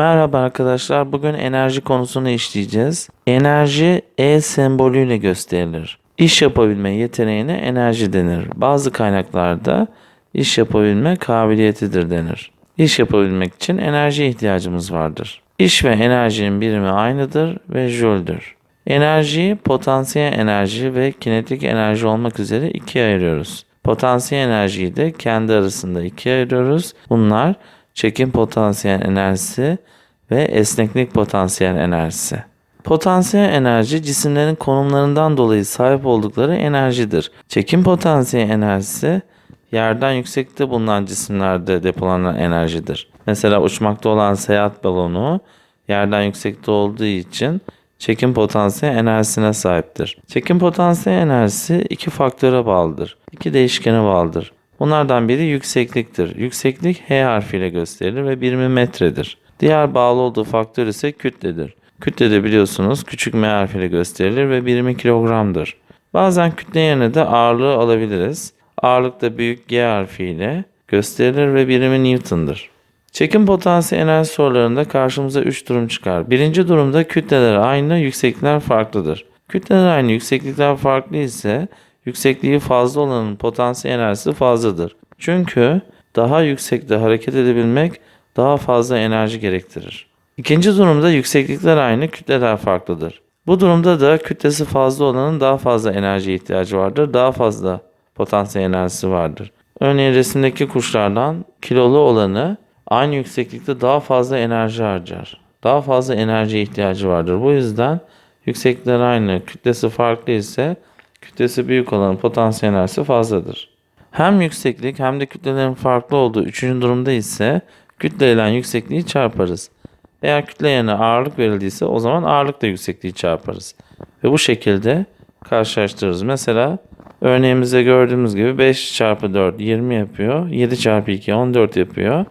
Merhaba arkadaşlar. Bugün enerji konusunu işleyeceğiz. Enerji E sembolüyle gösterilir. İş yapabilme yeteneğine enerji denir. Bazı kaynaklarda iş yapabilme kabiliyetidir denir. İş yapabilmek için enerji ihtiyacımız vardır. İş ve enerjinin birimi aynıdır ve jüldür. Enerjiyi potansiyel enerji ve kinetik enerji olmak üzere ikiye ayırıyoruz. Potansiyel enerjiyi de kendi arasında ikiye ayırıyoruz. Bunlar çekim potansiyel enerjisi ve esneklik potansiyel enerjisi. Potansiyel enerji cisimlerin konumlarından dolayı sahip oldukları enerjidir. Çekim potansiyel enerjisi yerden yüksekte bulunan cisimlerde depolanan enerjidir. Mesela uçmakta olan seyahat balonu yerden yüksekte olduğu için çekim potansiyel enerjisine sahiptir. Çekim potansiyel enerjisi iki faktöre bağlıdır. İki değişkene bağlıdır. Bunlardan biri yüksekliktir. Yükseklik H harfiyle gösterilir ve birimi metredir. Diğer bağlı olduğu faktör ise kütledir. Kütle de biliyorsunuz küçük m harfiyle gösterilir ve birimi kilogramdır. Bazen kütle yerine de ağırlığı alabiliriz. Ağırlık da büyük G harfiyle gösterilir ve birimi Newton'dır. Çekim potansiyel enerji sorularında karşımıza 3 durum çıkar. Birinci durumda kütleler aynı, yükseklikler farklıdır. Kütleler aynı, yükseklikler farklı ise yüksekliği fazla olanın potansiyel enerjisi fazladır. Çünkü daha yüksekte hareket edebilmek daha fazla enerji gerektirir. İkinci durumda yükseklikler aynı, kütleler farklıdır. Bu durumda da kütlesi fazla olanın daha fazla enerji ihtiyacı vardır, daha fazla potansiyel enerjisi vardır. Örneğin resimdeki kuşlardan kilolu olanı aynı yükseklikte daha fazla enerji harcar. Daha fazla enerji ihtiyacı vardır. Bu yüzden yükseklikler aynı, kütlesi farklı ise kütlesi büyük olanın potansiyel enerjisi fazladır. Hem yükseklik hem de kütlelerin farklı olduğu üçüncü durumda ise kütle ile yüksekliği çarparız. Eğer kütle yerine ağırlık verildiyse o zaman ağırlıkla yüksekliği çarparız. Ve bu şekilde karşılaştırırız. Mesela örneğimizde gördüğümüz gibi 5 çarpı 4 20 yapıyor. 7 çarpı 2 14 yapıyor.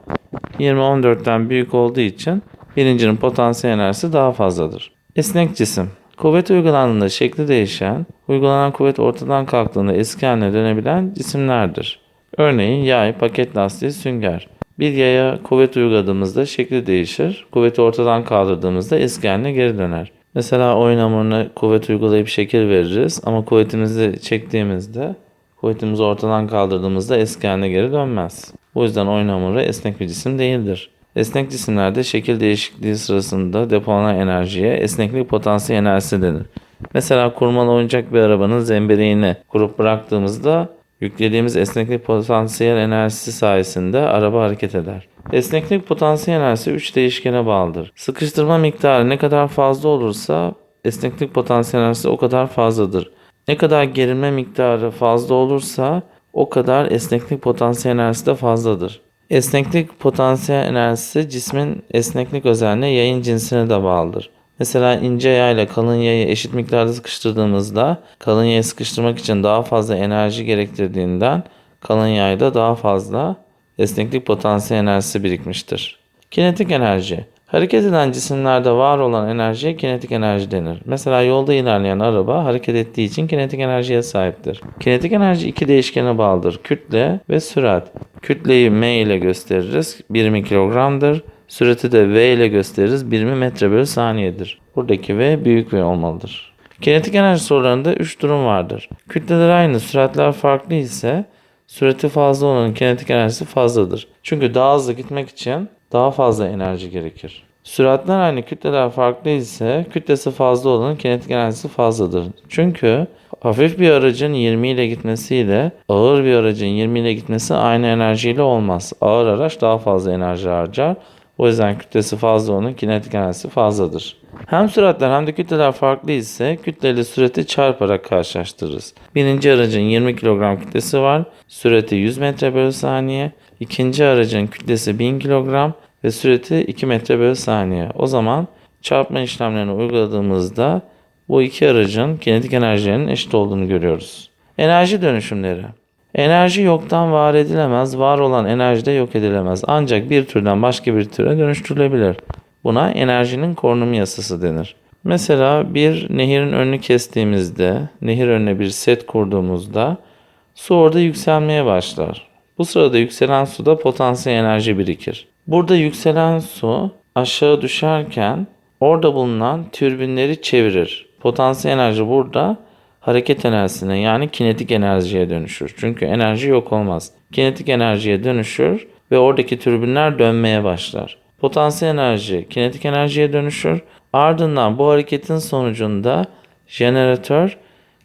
20 14'ten büyük olduğu için birincinin potansiyel enerjisi daha fazladır. Esnek cisim. Kuvvet uygulandığında şekli değişen, uygulanan kuvvet ortadan kalktığında eski haline dönebilen cisimlerdir. Örneğin yay, paket lastiği, sünger. Bir yaya kuvvet uyguladığımızda şekli değişir. Kuvveti ortadan kaldırdığımızda eski haline geri döner. Mesela oyun hamuruna kuvvet uygulayıp şekil veririz ama kuvvetimizi çektiğimizde, kuvvetimizi ortadan kaldırdığımızda eski haline geri dönmez. Bu yüzden oyun hamuru esnek bir cisim değildir. Esnek cisimlerde şekil değişikliği sırasında depolanan enerjiye esneklik potansiyel enerjisi denir. Mesela kurmalı oyuncak bir arabanın zembereğini kurup bıraktığımızda yüklediğimiz esneklik potansiyel enerjisi sayesinde araba hareket eder. Esneklik potansiyel enerjisi 3 değişkene bağlıdır. Sıkıştırma miktarı ne kadar fazla olursa esneklik potansiyel enerjisi o kadar fazladır. Ne kadar gerilme miktarı fazla olursa o kadar esneklik potansiyel enerjisi de fazladır. Esneklik potansiyel enerjisi cismin esneklik özelliğine yayın cinsine de bağlıdır. Mesela ince yay ile kalın yayı eşit miktarda sıkıştırdığımızda kalın yayı sıkıştırmak için daha fazla enerji gerektirdiğinden kalın yayda daha fazla esneklik potansiyel enerjisi birikmiştir. Kinetik enerji. Hareket eden cisimlerde var olan enerjiye kinetik enerji denir. Mesela yolda ilerleyen araba hareket ettiği için kinetik enerjiye sahiptir. Kinetik enerji iki değişkene bağlıdır. Kütle ve sürat. Kütleyi m ile gösteririz. Birimi kilogramdır. Sürati de v ile gösteririz. Birimi metre bölü saniyedir. Buradaki v büyük v olmalıdır. Kinetik enerji sorularında 3 durum vardır. Kütleler aynı, süratler farklı ise sürati fazla olanın kinetik enerjisi fazladır. Çünkü daha hızlı gitmek için daha fazla enerji gerekir. Süratler aynı, kütleler farklı ise kütlesi fazla olanın kinetik enerjisi fazladır. Çünkü hafif bir aracın 20 ile gitmesiyle ağır bir aracın 20 ile gitmesi aynı enerjiyle olmaz. Ağır araç daha fazla enerji harcar. O yüzden kütlesi fazla olanın kinetik enerjisi fazladır. Hem süratler hem de kütleler farklı ise kütleyle sürati çarparak karşılaştırırız. Birinci aracın 20 kilogram kütlesi var. Sürati 100 metre bölü saniye. İkinci aracın kütlesi 1000 kilogram ve sürati 2 metre bölü saniye. O zaman çarpma işlemlerini uyguladığımızda bu iki aracın kinetik enerjilerinin eşit olduğunu görüyoruz. Enerji dönüşümleri. Enerji yoktan var edilemez, var olan enerji de yok edilemez. Ancak bir türden başka bir türe dönüştürülebilir. Buna enerjinin korunumu yasası denir. Mesela bir nehirin önünü kestiğimizde, nehir önüne bir set kurduğumuzda su orada yükselmeye başlar. Bu sırada yükselen suda potansiyel enerji birikir. Burada yükselen su aşağı düşerken orada bulunan türbinleri çevirir. Potansiyel enerji burada hareket enerjisine yani kinetik enerjiye dönüşür. Çünkü enerji yok olmaz. Kinetik enerjiye dönüşür ve oradaki türbinler dönmeye başlar. Potansiyel enerji kinetik enerjiye dönüşür. Ardından bu hareketin sonucunda jeneratör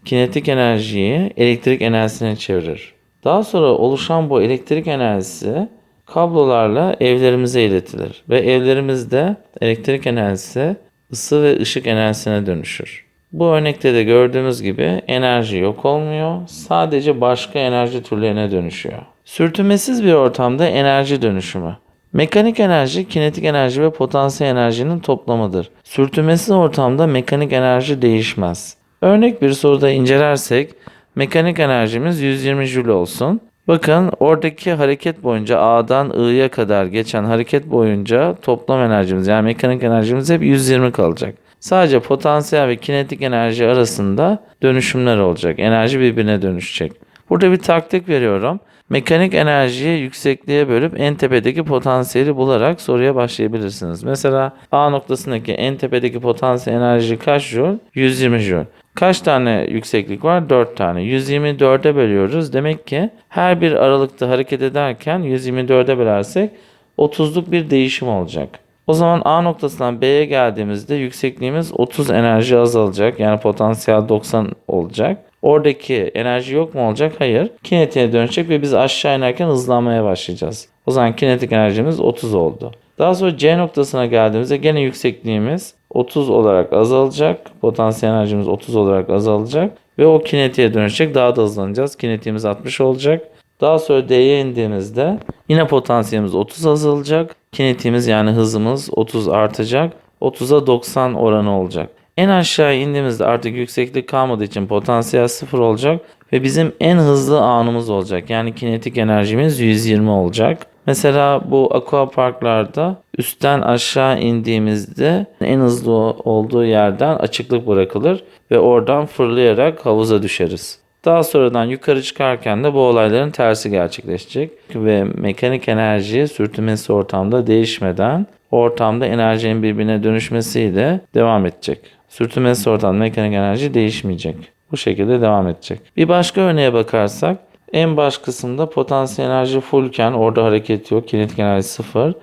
kinetik enerjiyi elektrik enerjisine çevirir. Daha sonra oluşan bu elektrik enerjisi kablolarla evlerimize iletilir ve evlerimizde elektrik enerjisi ısı ve ışık enerjisine dönüşür. Bu örnekte de gördüğümüz gibi enerji yok olmuyor, sadece başka enerji türlerine dönüşüyor. Sürtünmesiz bir ortamda enerji dönüşümü. Mekanik enerji, kinetik enerji ve potansiyel enerjinin toplamıdır. Sürtünmesiz ortamda mekanik enerji değişmez. Örnek bir soruda incelersek, mekanik enerjimiz 120 Joule olsun. Bakın oradaki hareket boyunca A'dan I'ya kadar geçen hareket boyunca toplam enerjimiz yani mekanik enerjimiz hep 120 kalacak. Sadece potansiyel ve kinetik enerji arasında dönüşümler olacak. Enerji birbirine dönüşecek. Burada bir taktik veriyorum. Mekanik enerjiyi yüksekliğe bölüp en tepedeki potansiyeli bularak soruya başlayabilirsiniz. Mesela A noktasındaki en tepedeki potansiyel enerji kaç joule? 120 joule. Kaç tane yükseklik var? 4 tane. 124'e bölüyoruz. Demek ki her bir aralıkta hareket ederken 124'e bölersek 30'luk bir değişim olacak. O zaman A noktasından B'ye geldiğimizde yüksekliğimiz 30 enerji azalacak. Yani potansiyel 90 olacak. Oradaki enerji yok mu olacak? Hayır. Kinetiğe dönecek ve biz aşağı inerken hızlanmaya başlayacağız. O zaman kinetik enerjimiz 30 oldu. Daha sonra C noktasına geldiğimizde gene yüksekliğimiz 30 olarak azalacak. Potansiyel enerjimiz 30 olarak azalacak. Ve o kinetiğe dönüşecek. Daha da hızlanacağız. Kinetiğimiz 60 olacak. Daha sonra D'ye indiğimizde yine potansiyelimiz 30 azalacak. Kinetiğimiz yani hızımız 30 artacak. 30'a 90 oranı olacak. En aşağı indiğimizde artık yükseklik kalmadığı için potansiyel 0 olacak ve bizim en hızlı anımız olacak. Yani kinetik enerjimiz 120 olacak. Mesela bu aqua parklarda üstten aşağı indiğimizde en hızlı olduğu yerden açıklık bırakılır ve oradan fırlayarak havuza düşeriz. Daha sonradan yukarı çıkarken de bu olayların tersi gerçekleşecek ve mekanik enerji sürtünmesi ortamda değişmeden ortamda enerjinin birbirine dönüşmesiyle devam edecek. Sürtünmesi ortamda mekanik enerji değişmeyecek. Bu şekilde devam edecek. Bir başka örneğe bakarsak en baş kısımda potansiyel enerji fullken orada hareket yok. Kinetik enerji sıfır.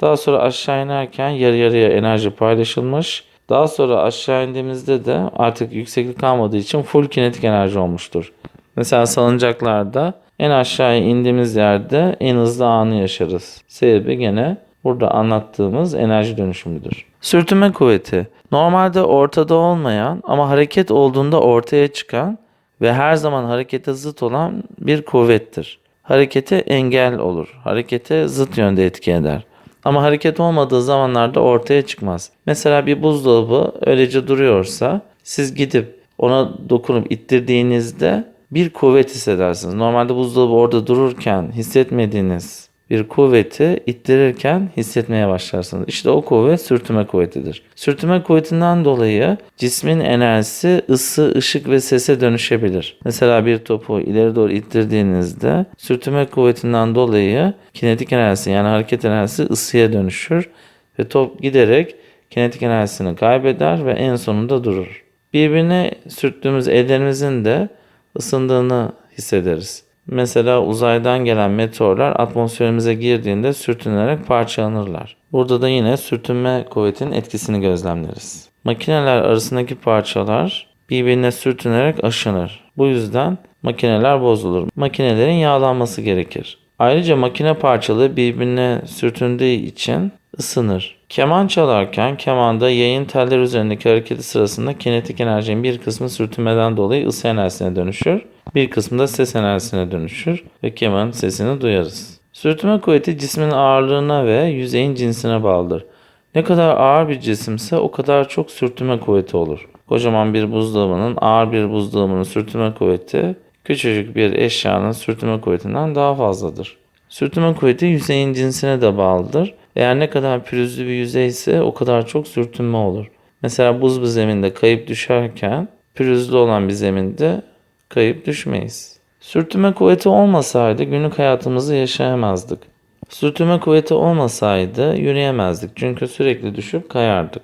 Daha sonra aşağı inerken yarı yarıya enerji paylaşılmış. Daha sonra aşağı indiğimizde de artık yükseklik kalmadığı için full kinetik enerji olmuştur. Mesela salıncaklarda en aşağıya indiğimiz yerde en hızlı anı yaşarız. Sebebi gene burada anlattığımız enerji dönüşümüdür. Sürtünme kuvveti normalde ortada olmayan ama hareket olduğunda ortaya çıkan ve her zaman harekete zıt olan bir kuvvettir. Harekete engel olur. Harekete zıt yönde etki eder. Ama hareket olmadığı zamanlarda ortaya çıkmaz. Mesela bir buzdolabı öylece duruyorsa siz gidip ona dokunup ittirdiğinizde bir kuvvet hissedersiniz. Normalde buzdolabı orada dururken hissetmediğiniz bir kuvveti ittirirken hissetmeye başlarsınız. İşte o kuvvet sürtünme kuvvetidir. Sürtünme kuvvetinden dolayı cismin enerjisi ısı, ışık ve sese dönüşebilir. Mesela bir topu ileri doğru ittirdiğinizde sürtünme kuvvetinden dolayı kinetik enerjisi yani hareket enerjisi ısıya dönüşür ve top giderek kinetik enerjisini kaybeder ve en sonunda durur. Birbirine sürttüğümüz ellerimizin de ısındığını hissederiz. Mesela uzaydan gelen meteorlar atmosferimize girdiğinde sürtünerek parçalanırlar. Burada da yine sürtünme kuvvetinin etkisini gözlemleriz. Makineler arasındaki parçalar birbirine sürtünerek aşınır. Bu yüzden makineler bozulur. Makinelerin yağlanması gerekir. Ayrıca makine parçaları birbirine sürtündüğü için ısınır. Keman çalarken kemanda yayın teller üzerindeki hareketi sırasında kinetik enerjinin bir kısmı sürtünmeden dolayı ısı enerjisine dönüşür. Bir kısmı da ses enerjisine dönüşür ve kemanın sesini duyarız. Sürtünme kuvveti cismin ağırlığına ve yüzeyin cinsine bağlıdır. Ne kadar ağır bir cisimse o kadar çok sürtünme kuvveti olur. Kocaman bir buzdolabının ağır bir buzdolabının sürtünme kuvveti küçücük bir eşyanın sürtünme kuvvetinden daha fazladır. Sürtünme kuvveti yüzeyin cinsine de bağlıdır. Eğer ne kadar pürüzlü bir yüzey ise o kadar çok sürtünme olur. Mesela buz bir zeminde kayıp düşerken pürüzlü olan bir zeminde kayıp düşmeyiz. Sürtünme kuvveti olmasaydı günlük hayatımızı yaşayamazdık. Sürtünme kuvveti olmasaydı yürüyemezdik çünkü sürekli düşüp kayardık.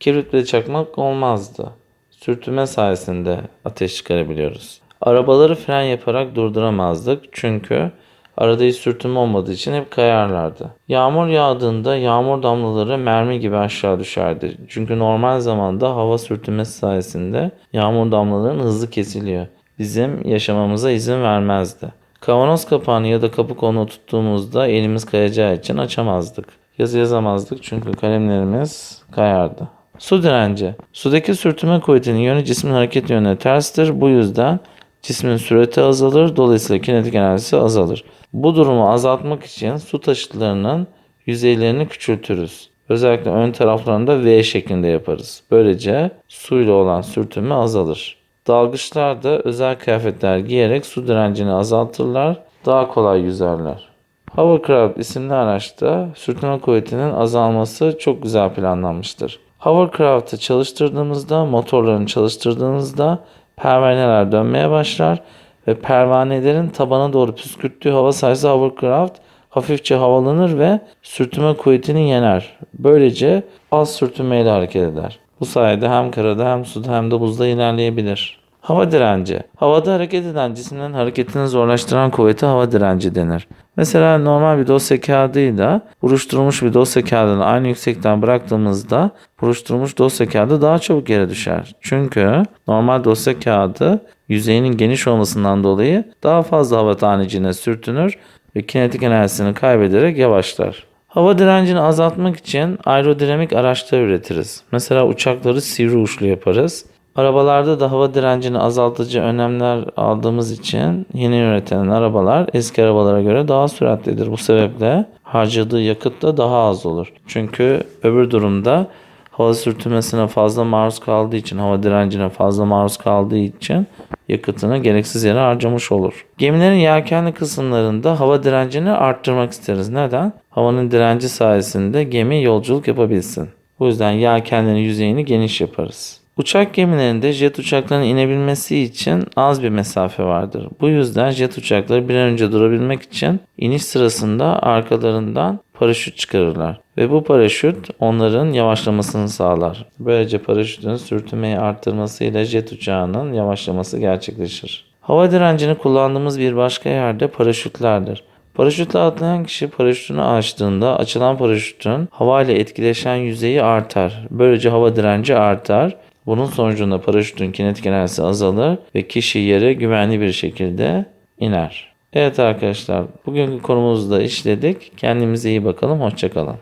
Kibrit ve çakmak olmazdı. Sürtünme sayesinde ateş çıkarabiliyoruz. Arabaları fren yaparak durduramazdık çünkü arada hiç sürtünme olmadığı için hep kayarlardı. Yağmur yağdığında yağmur damlaları mermi gibi aşağı düşerdi. Çünkü normal zamanda hava sürtünmesi sayesinde yağmur damlalarının hızlı kesiliyor. Bizim yaşamamıza izin vermezdi. Kavanoz kapağını ya da kapı kolunu tuttuğumuzda elimiz kayacağı için açamazdık. Yazı yazamazdık çünkü kalemlerimiz kayardı. Su direnci. Sudaki sürtünme kuvvetinin yönü cismin hareket yönüne terstir. Bu yüzden cismin sürati azalır. Dolayısıyla kinetik enerjisi azalır. Bu durumu azaltmak için su taşıtlarının yüzeylerini küçültürüz. Özellikle ön taraflarında V şeklinde yaparız. Böylece suyla olan sürtünme azalır. Dalgıçlar da özel kıyafetler giyerek su direncini azaltırlar, daha kolay yüzerler. Hovercraft isimli araçta sürtünme kuvvetinin azalması çok güzel planlanmıştır. Hovercraft'ı çalıştırdığımızda, motorlarını çalıştırdığınızda pervaneler dönmeye başlar ve pervanelerin tabana doğru püskürttüğü hava sayesinde hovercraft hafifçe havalanır ve sürtünme kuvvetini yener. Böylece az sürtünmeyle hareket eder. Bu sayede hem karada hem suda hem de buzda ilerleyebilir. Hava direnci. Havada hareket eden cisimlerin hareketini zorlaştıran kuvvete hava direnci denir. Mesela normal bir dosya kağıdıyla buruşturulmuş bir dosya kağıdını aynı yüksekten bıraktığımızda buruşturulmuş dosya kağıdı daha çabuk yere düşer. Çünkü normal dosya kağıdı yüzeyinin geniş olmasından dolayı daha fazla hava tanecine sürtünür ve kinetik enerjisini kaybederek yavaşlar. Hava direncini azaltmak için aerodinamik araçlar üretiriz. Mesela uçakları sivri uçlu yaparız. Arabalarda da hava direncini azaltıcı önlemler aldığımız için yeni üretilen arabalar eski arabalara göre daha süratlidir. Bu sebeple harcadığı yakıt da daha az olur. Çünkü öbür durumda hava sürtünmesine fazla maruz kaldığı için, hava direncine fazla maruz kaldığı için yakıtını gereksiz yere harcamış olur. Gemilerin yelkenli kısımlarında hava direncini arttırmak isteriz. Neden? Havanın direnci sayesinde gemi yolculuk yapabilsin. Bu yüzden yelkenlerin yüzeyini geniş yaparız. Uçak gemilerinde jet uçaklarının inebilmesi için az bir mesafe vardır. Bu yüzden jet uçakları bir an önce durabilmek için iniş sırasında arkalarından paraşüt çıkarırlar. Ve bu paraşüt onların yavaşlamasını sağlar. Böylece paraşütün sürtünmeyi arttırmasıyla jet uçağının yavaşlaması gerçekleşir. Hava direncini kullandığımız bir başka yerde paraşütlerdir. Paraşütle atlayan kişi paraşütünü açtığında açılan paraşütün hava ile etkileşen yüzeyi artar. Böylece hava direnci artar. Bunun sonucunda paraşütün kinetik enerjisi azalır ve kişi yere güvenli bir şekilde iner. Evet arkadaşlar bugünkü konumuzu da işledik. Kendimize iyi bakalım. Hoşçakalın.